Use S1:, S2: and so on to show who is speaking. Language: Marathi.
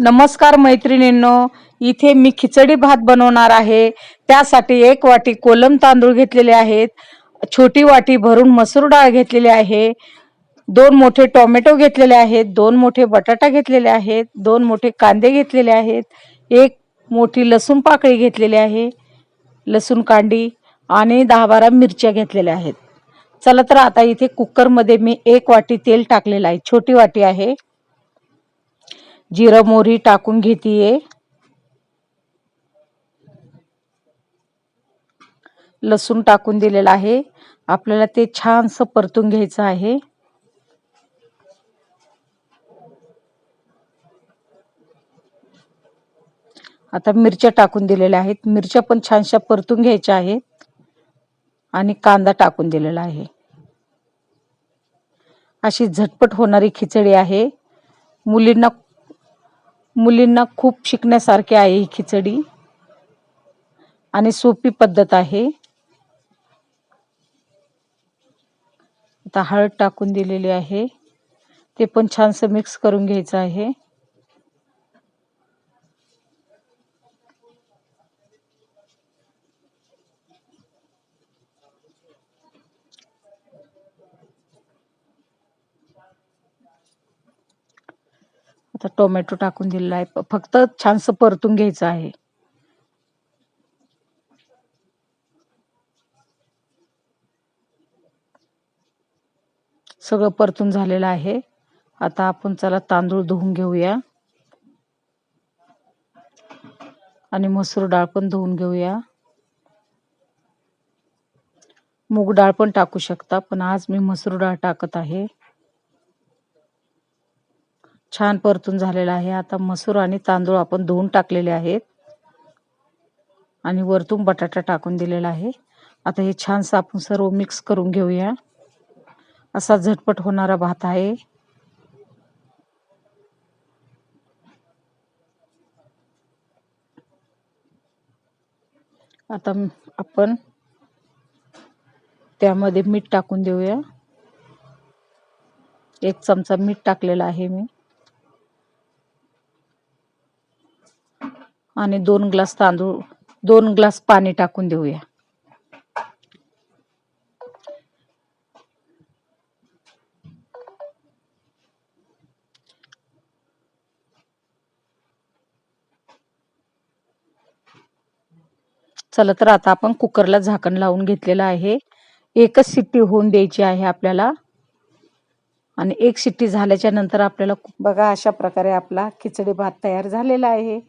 S1: नमस्कार मैत्रिणींनो इथे मी खिचडी भात बनवणार आहे. त्यासाठी एक वाटी कोलम तांदूळ घेतलेले आहेत. छोटी वाटी भरून मसूर डाळ घेतलेली आहे. दोन मोठे टोमॅटो घेतलेले आहेत. दोन मोठे बटाटा घेतलेले आहेत. दोन मोठे कांदे घेतलेले आहेत. एक मोठी लसूण पाकळी घेतलेली आहे. लसूण कांडी आणि दहा बारा मिरच्या घेतलेल्या आहेत. चला तर आता इथे कुकरमध्ये मी एक वाटी तेल टाकलेलं आहे. छोटी वाटी आहे. जिरं मोहरी टाकून घेतीये. लसूण टाकून दिलेला आहे. आपल्याला ते छानसं परतून घ्यायचं आहे. आता मिरच्या टाकून दिलेल्या आहेत. मिरच्या पण छानशा परतून घ्यायच्या आहेत. आणि कांदा टाकून दिलेला आहे. अशी झटपट होणारी खिचडी आहे. मुलींना मुलींना खूप शिकण्यासारखे आहे ही खिचडी. आणि सोपी पद्धत आहे. आता हळद टाकून दिलेली आहे. ते पण छानसं मिक्स करून घ्यायचं आहे. आता टोमॅटो टाकून दिलेला आहे. फक्त छानसं परतून घ्यायचं आहे. सगळं परतून झालेलं आहे. आता आपण चला तांदूळ धुवून घेऊया. आणि मसूर डाळ पण धुवून घेऊया. मूग डाळ पण टाकू शकता पण आज मी मसूर डाळ टाकत आहे. छान परतून झालेला आहे. आता मसूर आणि तांदूळ आपण धुवून टाकलेले आहेत. आणि वरतून बटाटा टाकून दिलेला आहे. आता हे छानसं आपण सर्व मिक्स करून घेऊया. असा झटपट होणारा भात आहे. आता आपण त्यामध्ये मीठ टाकून देऊया. एक चमचा मीठ टाकलेला आहे मी. आणि दोन ग्लास तांदूळ दोन ग्लास पाणी टाकून देऊया. चला तर आता आपण कुकरला झाकण लावून घेतलेलं आहे. एकच शिट्टी होऊन द्यायची आहे आपल्याला. आणि एक शिट्टी झाल्याच्यानंतर आपल्याला बघा अशा प्रकारे आपला खिचडी भात तयार झालेला आहे.